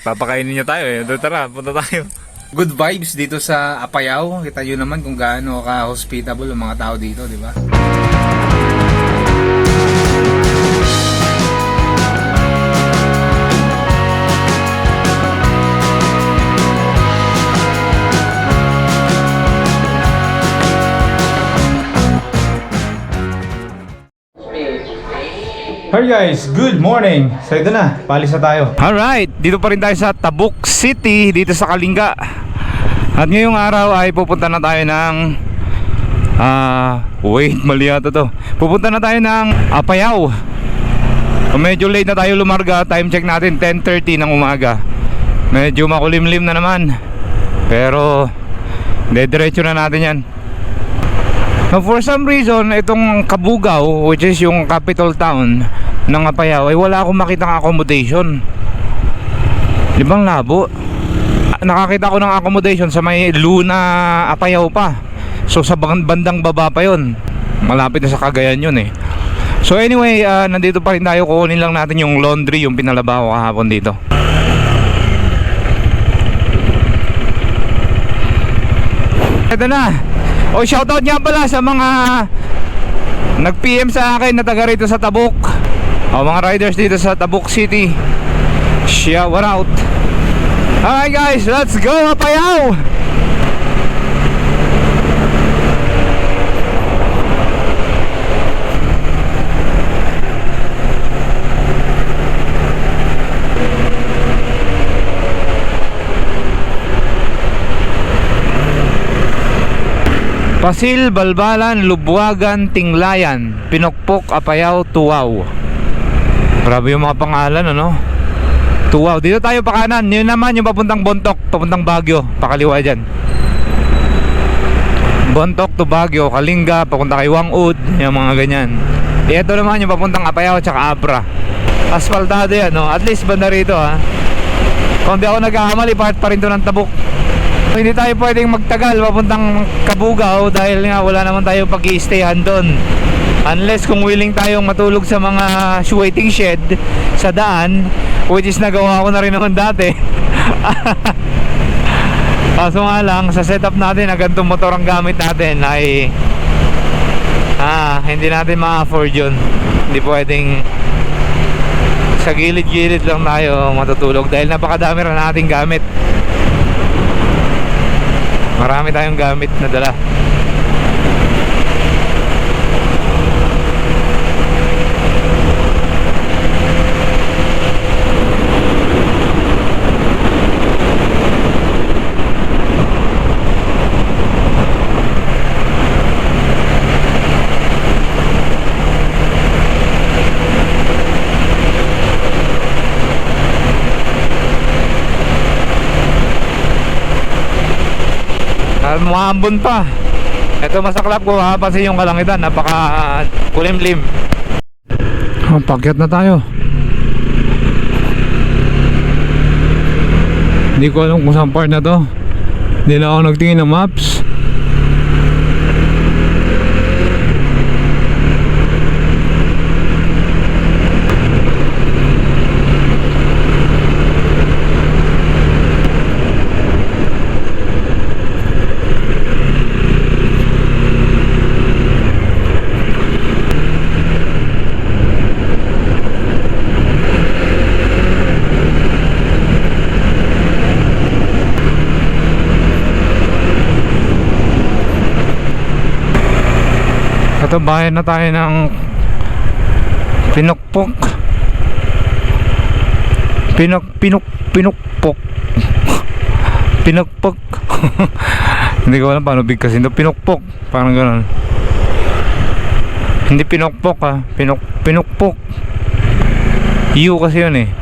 Papakainin niya tayo eh. Tara, punta tayo. Good vibes dito sa Apayao. Kita nyo naman kung gaano ka-hospitable ang mga tao dito, di ba? Hi guys, good morning. So ito na, palis na tayo. Alright, dito pa rin tayo sa Tabuk City, dito sa Kalinga. At ngayong araw ay pupunta na tayo ng Ah, wait, mali yata to. Pupunta na tayo ng Apayao. Medyo late na tayo lumarga. Time check natin 10:30 ng umaga. Medyo makulimlim na naman. Pero dediretso na natin 'yan. Now, for some reason, itong Kabugao, which is yung capital town ng Apayao, ay wala akong makitang accommodation. Libang labo. Ah, Nakakita ko ng accommodation sa may Luna, Apayao pa. So sa bang- bandang baba pa yon. Malapit na sa Cagayan yun eh. So anyway, ah, nandito pa rin tayo. Kukunin lang natin yung laundry, yung pinalaba ko kahapon dito. Ito na. O shoutout nga pala sa mga nag-PM sa akin na taga rito sa Tabuk. O mga riders dito sa Tabuk City. Shout out. Alright guys, let's go Apayao! Pasil, Balbalan, Lubwagan, Tinglayan, Pinokpok, Apayao, Tuwaw. Grabe yung mga pangalan, ano? Tuwaw. Dito tayo pa kanan. Yun naman yung papuntang Bontok, papuntang Baguio. Pakaliwa dyan. Bontok to Baguio, Kalinga, papunta kay Wangud, yung mga ganyan. Ito naman yung papuntang Apayao at Abra. Asfaltado yan, no? At least banda rito, ha? Kung di ako nagkakamali, part pa rin to ng tabok. Hindi tayo pwedeng magtagal papuntang Kabugao dahil nga wala naman tayo pag stayhan doon. Unless kung willing tayong matulog sa mga waiting shed sa daan, which is nagawa ko na rin naman dati. Kaso nga lang, sa setup natin na ganitong motor ang gamit natin ay ah, hindi natin ma-afford yun. Hindi pwedeng sa gilid-gilid lang tayo matutulog dahil napakadami rin nating gamit. Marami tayong gamit na dala. At maambon pa. Ito masaklap ko mapapansin yung kalangitan. Napaka kulimlim. Oh, pakyat na tayo. Hindi ko alam kung saan part na to. Hindi na ako nagtingin ng maps. Ito bayan na tayo ng Pinukpok. Pinok pinuk pinukpok. Pinukpok. Hindi ko alam paano bigkasin ito. Pinukpok. Parang gano'n. Hindi pinukpok ha. Pinuk pinukpok. U kasi yun eh.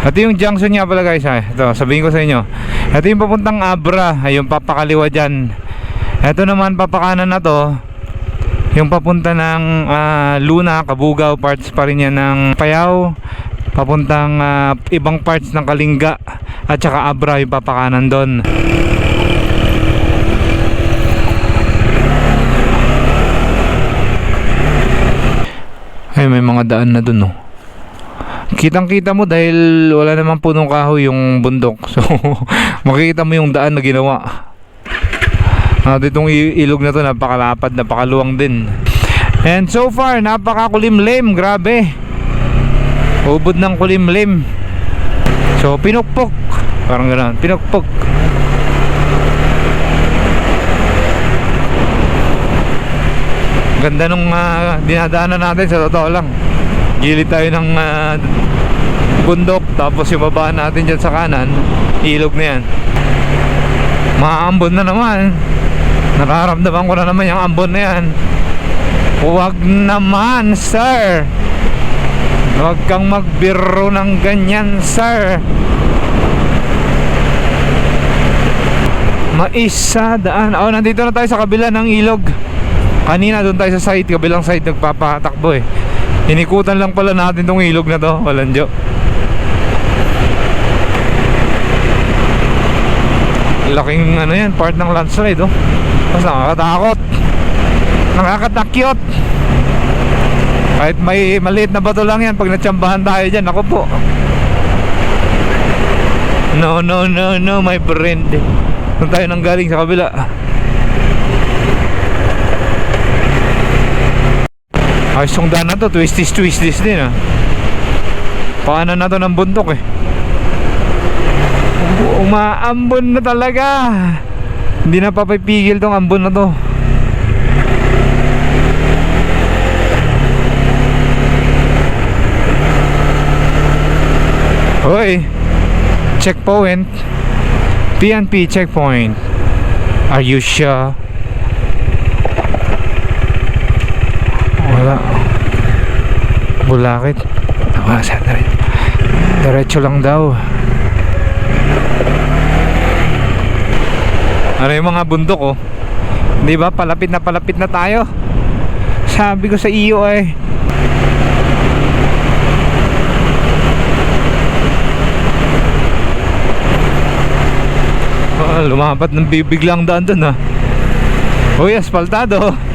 Ito yung junction niya pala guys. Ito, sabihin ko sa inyo. Ito yung papuntang Abra, ay yung papakaliwa dyan. Ito naman papakanan na to. Yung papunta ng ah, Luna, Kabugao, parts pa rin yan ng Payao. Papuntang ah, ibang parts ng Kalinga. At saka Abra yung papakanan doon. Ay, may mga daan na dun, oh. Kitang kita mo dahil wala namang punong kahoy yung bundok. So, makikita mo yung daan na ginawa. At itong ilog na to napakalapad, napakaluwang din. And so far, napakakulimlim, grabe. Ubod ng kulimlim. So, pinukpok. Parang gano'n, pinukpok. Ganda nung ah, dinadaanan natin sa totoo lang. Gilid tayo ng ah, bundok tapos yung baba natin dyan sa kanan, ilog na yan. Maambon na naman. Nararamdaman ko na naman yung ambon na yan. Huwag naman, sir. Huwag kang magbiro ng ganyan, sir. Maisa daan. Oh, nandito na tayo sa kabila ng ilog. Kanina doon tayo sa side, kabilang side nagpapatakbo eh. Inikutan lang pala natin tong ilog na to, walang joke. Laking ano yan, part ng landslide oh. Mas nakakatakot. Nakakatakyot. Kahit may maliit na bato lang yan, pag natsambahan tayo dyan, ako po. No, no, no, no, my friend. Doon tayo nang galing sa kabila. Ayos yung daan na to, twisties twisties din ah. Paano na to ng bundok eh. Umaambon na talaga. Hindi na papipigil tong ambon na to. Hoy, checkpoint. PNP checkpoint. Are you sure? Wala. Bulakit. Wala sa dire- Diretso lang daw. Ano yung mga bundok oh. Di ba? Palapit na palapit na tayo. Sabi ko sa iyo eh. Ah, lumapat ng bibiglang daan dun ah. Uy, asfaltado.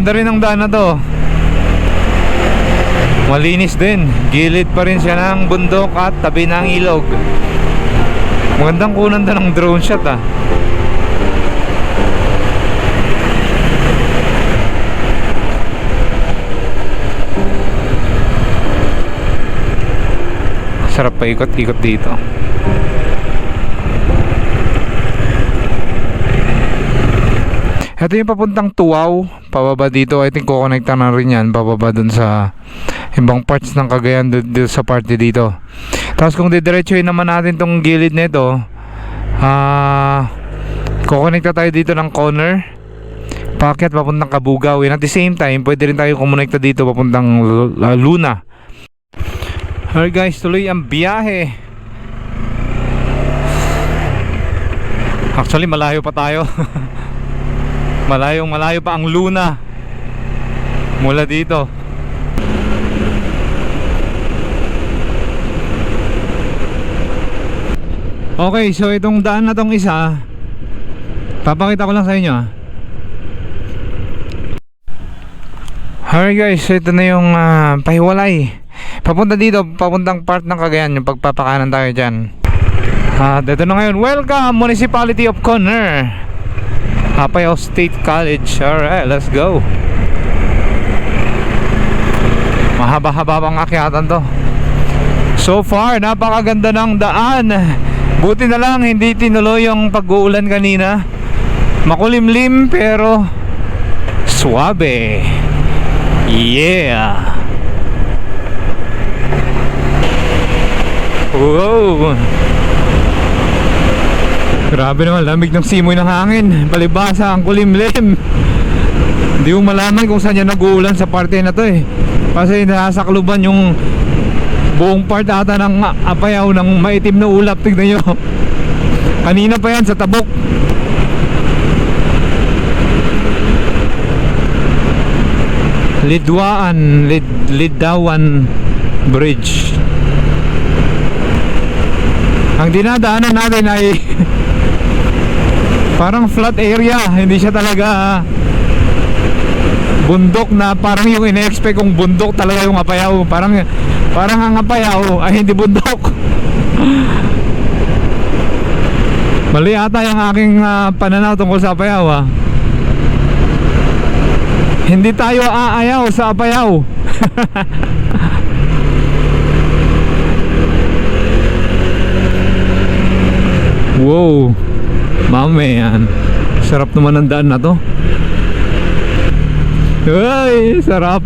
Ganda rin ng daan na to. Malinis din. Gilid pa rin siya ng bundok at tabi ng ilog. Magandang kunan to ng drone shot ah. Sarap pa ikot-ikot dito. Ito yung papuntang Tuaw, pababa dito. I think kukonekta na rin yan, pababa dun sa ibang parts ng Cagayan dun, dun sa parte dito. Tapos kung didiretsuhin naman natin tong gilid nito, ah, kukonekta tayo dito ng corner. Pakyat papuntang Kabugaw. And at the same time, pwede rin tayo kumonekta dito papuntang ah, Luna. Alright guys, tuloy ang biyahe. Actually, malayo pa tayo. Malayong malayo pa ang Luna mula dito. Okay, so itong daan na tong isa, papakita ko lang sa inyo ah. Alright guys, so ito na yung ah, pahiwalay. Papunta dito, papuntang part ng Cagayan, yung pagpapakanan tayo dyan. At ito na ngayon, welcome Municipality of Conner. Apayao State College. Alright, let's go. Mahaba-haba pang akyatan to. So far, napakaganda ng daan. Buti na lang hindi tinuloy yung pag-uulan kanina. Makulimlim pero suabe. Yeah. Wow. Grabe naman, lamig ng simoy ng hangin. Palibasa, ang kulimlim. Hindi mo malaman kung saan yan nag-uulan sa parte na to eh. Kasi nasakluban yung buong part ata ng apayaw ng maitim na ulap. Tignan nyo. Kanina pa yan sa tabok. Lidwaan, Lid, Lidawan Bridge. Ang dinadaanan natin ay parang flat area, hindi siya talaga bundok na parang yung ine-expect kong bundok talaga yung apayaw. Parang parang ang apayaw ay hindi bundok. Mali ata yung aking ah, pananaw tungkol sa apayaw ah. Hindi tayo aayaw sa apayaw. wow. Mame yan. Sarap naman ang daan na to. Ay, sarap.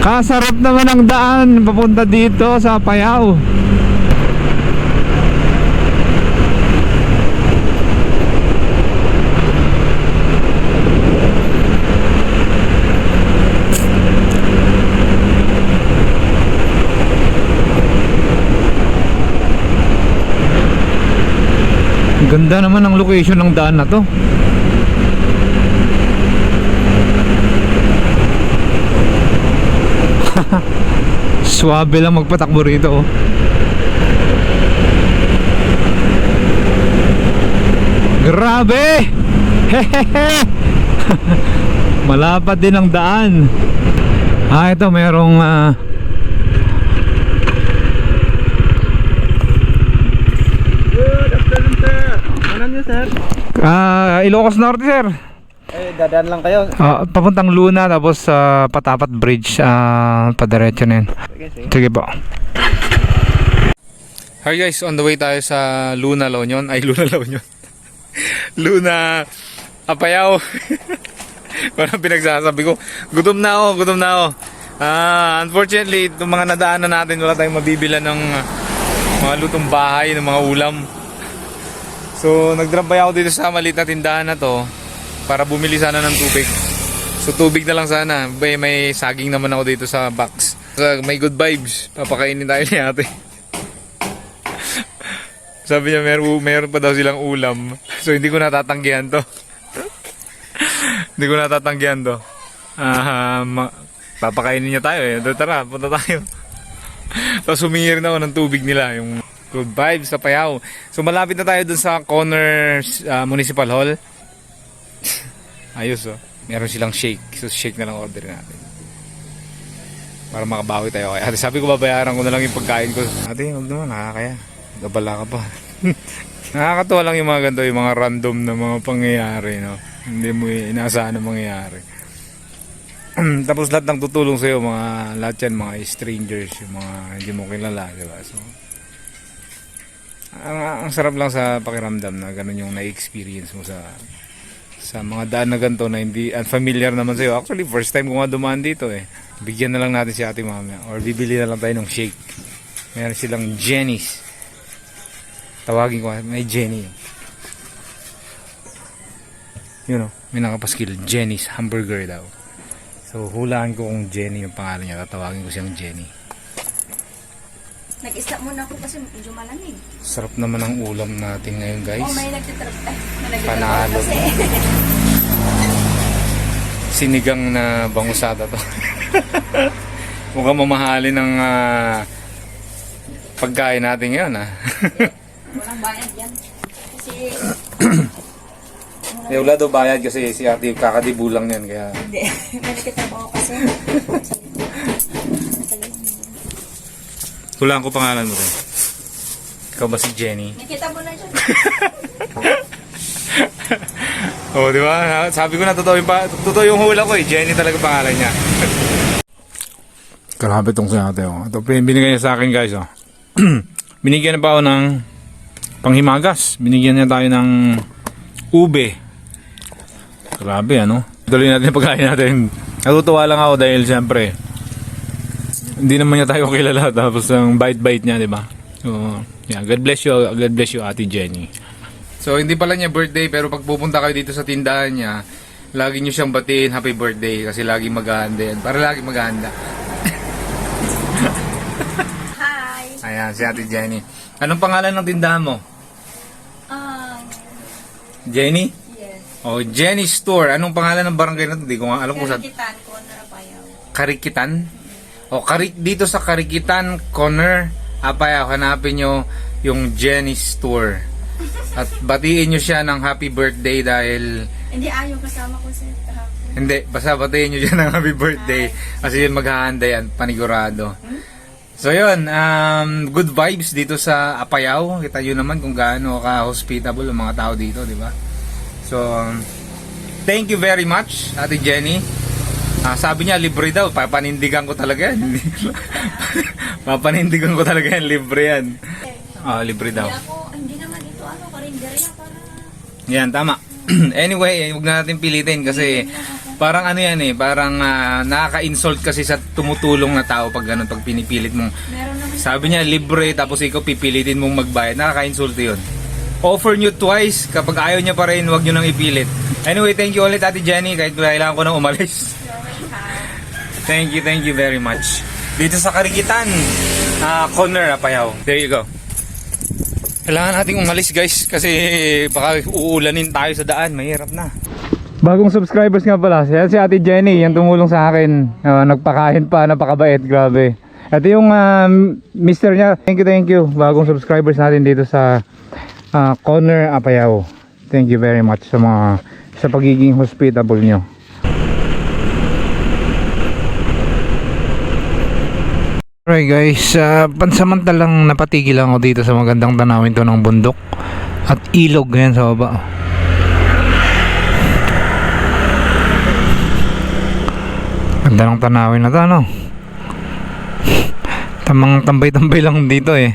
Kasarap naman ang daan papunta dito sa Payaw. Ganda naman ang location ng daan na to. Swabe lang magpatakbo rito oh. Grabe! Malapad din ang daan. Ah, ito merong ah, Good afternoon, sir. Ano niyo, sir? Ah, Ilocos Norte, sir. Eh, dadaan lang kayo. Ah, papuntang Luna tapos sa Patapat Bridge, ah, padiretso na yun. Sige, po. Hi guys, on the way tayo sa Luna La Union. Ay, Luna La Union. Luna Apayao. Parang pinagsasabi ko. Gutom na ako, gutom na ako. Ah, unfortunately, itong mga nadaanan natin, wala tayong mabibila ng mga lutong bahay, ng mga ulam. So, nagdrampay ako dito sa maliit na tindahan na to para bumili sana ng tubig. So, tubig na lang sana. May, may saging naman ako dito sa box. So, may good vibes. Papakainin tayo ni ate. Sabi niya meron, meron pa daw silang ulam. So hindi ko natatanggihan to. hindi ko natatanggihan to. Ma- papakainin niya tayo eh. Tara, punta tayo. Tapos humingi rin ako ng tubig nila. Yung good vibes sa Payaw. So malapit na tayo dun sa corner ah, municipal hall. Ayos oh. Meron silang shake. So shake na lang order natin. Para makabawi tayo kay ate. Sabi ko babayaran ko na lang yung pagkain ko. Ate, huwag naman, nakakaya. Gabala ka pa. Nakakatuwa lang yung mga ganito, yung mga random na mga pangyayari, no? Hindi mo inaasahan na mangyayari. Tapos lahat ng tutulong sa'yo, mga lahat yan, mga strangers, yung mga hindi mo kilala, di ba? So, ang, ang sarap lang sa pakiramdam na ganun yung na-experience mo sa sa mga daan na ganito na hindi unfamiliar naman sa'yo. Actually, first time ko nga dumaan dito eh. Bigyan na lang natin si ate mamaya or bibili na lang tayo ng shake. Meron silang Jenny's. Tawagin ko, may Jenny. Yun o, may nakapaskil. Jenny's Hamburger daw. So, hulaan ko kung Jenny yung pangalan niya. Tatawagin ko siyang Jenny. Nag-stop muna ako kasi medyo malamig. Sarap naman ang ulam natin ngayon, guys. Oh, may nagtitrap. Ay, may Panalo. kasi. Sinigang na bangusada to. Mukhang mamahalin ng ah, pagkain natin ngayon, ah. ha? Walang bayad yan. Kasi, Eh, wala daw bayad kasi si ate kakadibu lang yan, kaya... hindi. may nagtitrap ako kasi. Hulaan ko pangalan mo din. Ikaw ba si Jenny? Nakita mo na. Oo, oh, di ba? Sabi ko na totoo yung, pa, totoo yung hula ko eh. Jenny talaga pangalan niya. Grabe tong si ate oh. Ito binigay niya sa akin guys oh. Binigyan na pa ako ng panghimagas. Binigyan niya tayo ng ube. Grabe ano. Tuloy natin yung pagkain natin. Natutuwa lang ako dahil siyempre hindi naman niya tayo kilala tapos ang bite-bite niya, di ba? So, yeah, God bless you, God bless you Ate Jenny. So, hindi pala niya birthday pero pag pupunta kayo dito sa tindahan niya, lagi nyo siyang batiin happy birthday kasi lagi maghahanda yan. Para lagi maghahanda. Hi! Ayan, si Ate Jenny. Anong pangalan ng tindahan mo? Um, Jenny? yes. Oh, Jenny Store. Anong pangalan ng barangay na to? Di ko nga alam kung saan. Karikitan ko na payaw. Karikitan? O, karik, dito sa Karikitan Corner, Apaya, hanapin nyo yung Jenny Store. At batiin nyo siya ng happy birthday dahil Hindi ayaw kasama ko sa traffic. Hindi, basta batiin nyo dyan ng happy birthday. Kasi yun maghahanda yan, panigurado. So yun, um, good vibes dito sa Apayao. Kita nyo naman kung gaano ka-hospitable ang mga tao dito, di ba? So, um, thank you very much, Ate Jenny. Ah, sabi niya, libre daw. Papanindigan ko talaga yan. Papanindigan ko talaga yan, libre yan. Ah, libre daw. Hindi ako, hindi naman ito ano, karinderya para... Yan, tama. anyway, huwag na natin pilitin kasi parang ano yan eh, parang ah, nakaka-insult kasi sa tumutulong na tao pag ganun, pag pinipilit mong sabi niya libre tapos ikaw pipilitin mong magbayad, nakaka-insulto yun. Offer nyo twice, kapag ayaw niya pa rin, huwag nyo nang ipilit. Anyway, thank you ulit Ate Jenny, kahit kailangan ko nang umalis. Thank you, thank you very much. Dito sa Karikitan, ah corner, Apayaw. There you go. Kailangan nating umalis guys kasi baka uulanin tayo sa daan, mahirap na. Bagong subscribers nga pala, siya si Ate Jenny, yung tumulong sa akin. Ah, nagpakain pa, napakabait, grabe. Ito yung ah, mister niya, thank you, thank you. Bagong subscribers natin dito sa ah, Corner Apayao. Thank you very much sa mga sa pagiging hospitable nyo. Alright guys, uh, pansamantalang napatigil lang ako dito sa magandang tanawin to ng bundok at ilog ngayon sa baba. Ganda ng tanawin na to ano. Tamang tambay-tambay lang dito eh.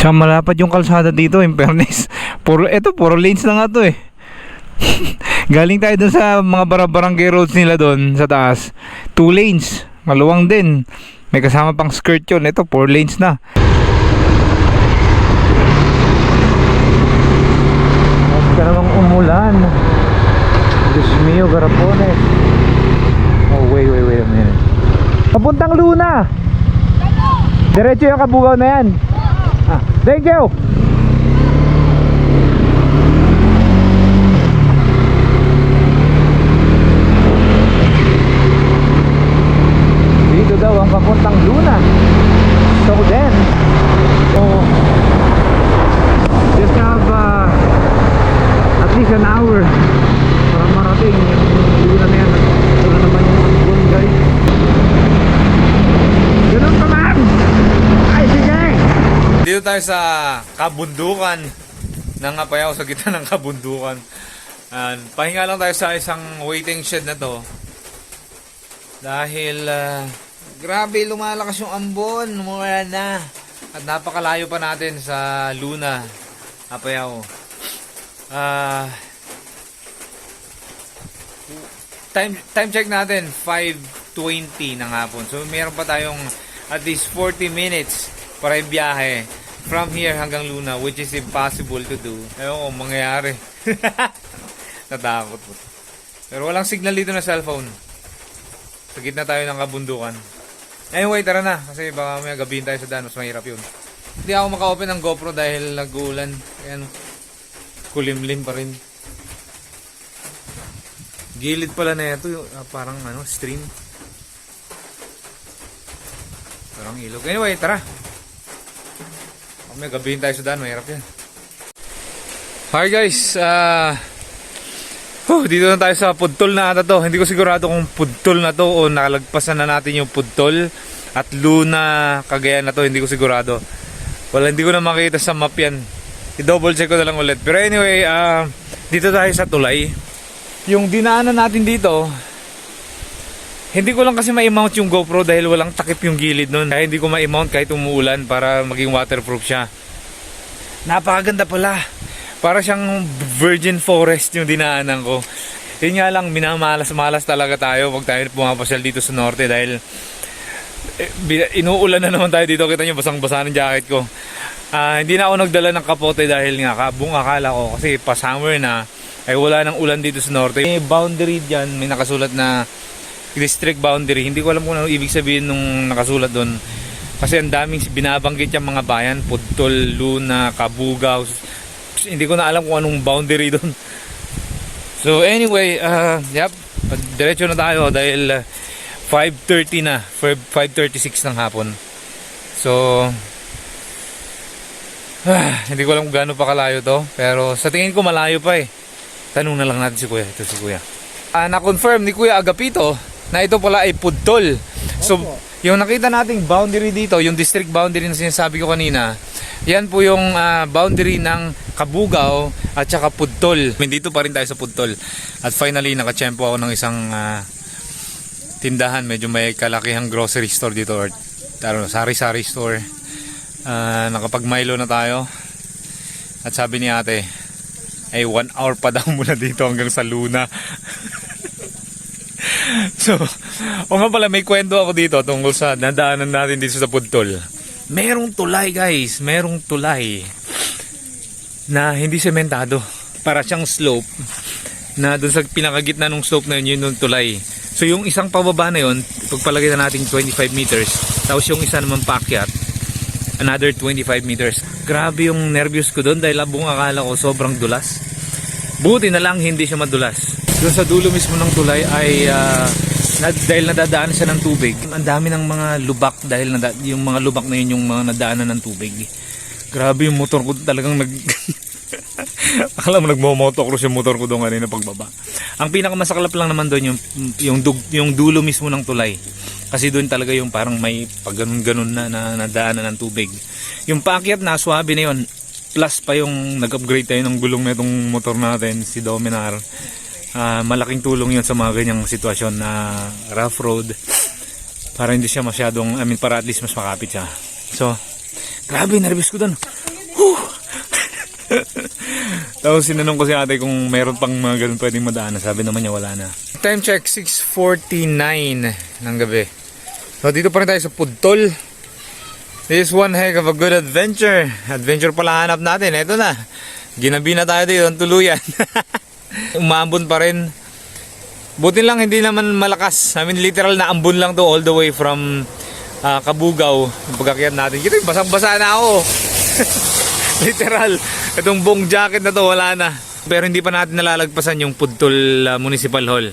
Tsaka malapad yung kalsada dito in. Puro, eto, puro lanes na nga to eh. Galing tayo dun sa mga barabarangay roads nila doon sa taas. Two lanes. Maluwang din. May kasama pang skirt yun. Ito, four lanes na. Huwag ka namang umulan. Diyos mio, garapones. Oh, wait, wait, wait a minute. Papuntang Luna! Diretso yung kabugaw na yan. Ah, thank you! Dito daw ang papuntang Luna. So then, oh, just have uh, at least an hour para marating yung Luna na yan. Ito na naman yung Ambon guys. Ganun pa man! Ay, sige! Dito tayo sa kabundukan ng Apayao, sa gitna ng kabundukan. And, pahinga lang tayo sa isang waiting shed na to. Dahil ah, grabe lumalakas yung ambon, mura na. At napakalayo pa natin sa Luna, Apayao. Ah time time check natin 5:20 ng hapon. So meron pa tayong at least 40 minutes para ibiyahe from here hanggang Luna which is impossible to do. Ewan ko mangyayari. Natakot po. Pero walang signal dito na cellphone. Sa gitna tayo ng kabundukan. Anyway, tara na. Kasi baka may gabihin tayo sa daan. Mas mahirap yun. Hindi ako maka-open ng GoPro dahil nag-uulan. Ayan. Kulimlim pa rin. Gilid pala na ito. ah, parang ano, stream. Parang ilog. Anyway, tara. May gabihin tayo sa daan. Mahirap yan. Hi guys. Ah... Huh, dito na tayo sa pudtol na ata to. Hindi ko sigurado kung pudtol na to o nakalagpasan na natin yung pudtol at Luna Cagayan na to. Hindi ko sigurado. Wala, hindi ko na makita sa map yan. I-double check ko na lang ulit. Pero anyway, ah, dito tayo sa tulay. Yung dinaanan natin dito, hindi ko lang kasi ma-mount yung GoPro dahil walang takip yung gilid nun. Kaya hindi ko ma-mount kahit umuulan para maging waterproof siya. Napakaganda pala. Para siyang virgin forest yung dinaanan ko. Yun nga lang, minamalas-malas talaga tayo pag tayo pumapasyal dito sa norte dahil eh, inuulan na naman tayo dito. Kita nyo, basang-basa ng jacket ko. Ah, hindi na ako nagdala ng kapote dahil nga kabung akala ko kasi pa summer na ay wala ng ulan dito sa norte. May boundary dyan, may nakasulat na district boundary. Hindi ko alam kung ano ibig sabihin nung nakasulat doon. Kasi ang daming binabanggit yung mga bayan, Pudtol, Luna, Kabugaw. Hindi ko na alam kung anong boundary doon. So anyway, uh, yep, diretso na tayo dahil uh, 5.30 na, 5.36 ng hapon. So, ah, hindi ko alam kung gaano pa kalayo to, pero sa tingin ko malayo pa eh. Tanong na lang natin si Kuya, ito si Kuya. Ah, na-confirm ni Kuya Agapito na ito pala ay Pudtol. So, yung nakita nating boundary dito, yung district boundary na sinasabi ko kanina, yan po yung ah, boundary ng Kabugaw at saka Pudtol. Dito pa rin tayo sa Pudtol. At finally, nakachempo ako ng isang ah, tindahan. Medyo may kalakihang grocery store dito or sari-sari store. Ah, nakapag Milo na tayo. At sabi ni ate, ay one hour pa daw mula dito hanggang sa Luna. so, o nga pala may kwento ako dito tungkol sa nadaanan natin dito sa Pudtol. Merong tulay guys, merong tulay na hindi sementado. Para siyang slope na doon sa pinakagitna ng slope na yun, yun yung tulay. So yung isang pababa na yun, pagpalagay na natin 25 meters, tapos yung isa naman paakyat, another 25 meters. Grabe yung nervous ko doon dahil buong akala ko sobrang dulas. Buti na lang hindi siya madulas. Doon sa dulo mismo ng tulay ay ah, na, dahil nadadaan siya ng tubig. Ang dami ng mga lubak dahil nada, yung mga lubak na yun yung mga nadaanan ng tubig. Grabe yung motor ko talagang nag... Akala mo nagmo-motocross yung motor ko doon kanina pagbaba. Ang pinakamasaklap lang naman doon yung yung, dug, yung dulo mismo ng tulay. Kasi doon talaga yung parang may pag ganun-ganun na, na nadaanan ng tubig. Yung paakyat na swabe na yun. Plus pa yung nag-upgrade tayo ng gulong na itong motor natin, si Dominar. Ah, malaking tulong yun sa mga ganyang sitwasyon na rough road. Para hindi siya masyadong, I mean, para at least mas makapit siya. So, grabe, nervous ko doon. Tapos sinanong ko si ate kung meron pang mga ganun pwedeng madaanan. Sabi naman niya wala na. Time check, 6.49 ng gabi. So dito pa rin tayo sa Pudtol. This is one heck of a good adventure. Adventure pala hanap natin. Ito na. Ginabi na tayo dito. Ang tuluyan. Umambon pa rin. Buti lang hindi naman malakas. I mean literal na ambon lang to all the way from ah, Kabugaw. Pagkakyat natin. Kita basang-basa na ako. Literal. Itong buong jacket na to wala na. Pero hindi pa natin nalalagpasan yung Pudtol ah, Municipal Hall.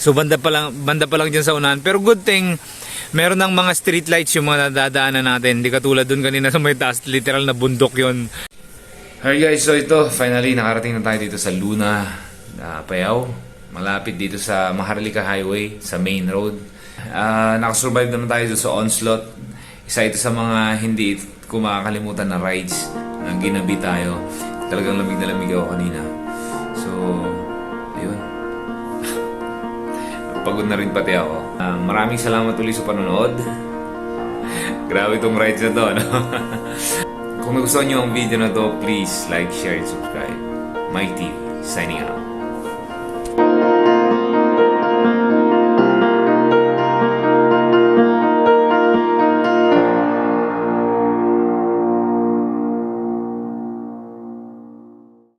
So banda pa lang banda pa lang diyan sa unahan. Pero good thing meron ng mga street lights yung mga nadadaanan natin. Hindi katulad dun kanina sa may taas, literal na bundok 'yon. Alright guys, so ito finally nakarating na tayo dito sa Luna, na Payaw. Malapit dito sa Maharlika Highway, sa main road. Ah, nakasurvive naman tayo sa Onslaught. Isa ito sa mga hindi ko makakalimutan na rides na ginabi tayo. Talagang lamig na lamig ako kanina. So, ayun. Pagod na rin pati ako. Ah, maraming salamat ulit sa panonood. Grabe itong rides na to, no? Kung nagustuhan nyo ang video na to, please like, share, and subscribe. Mike TV, signing out.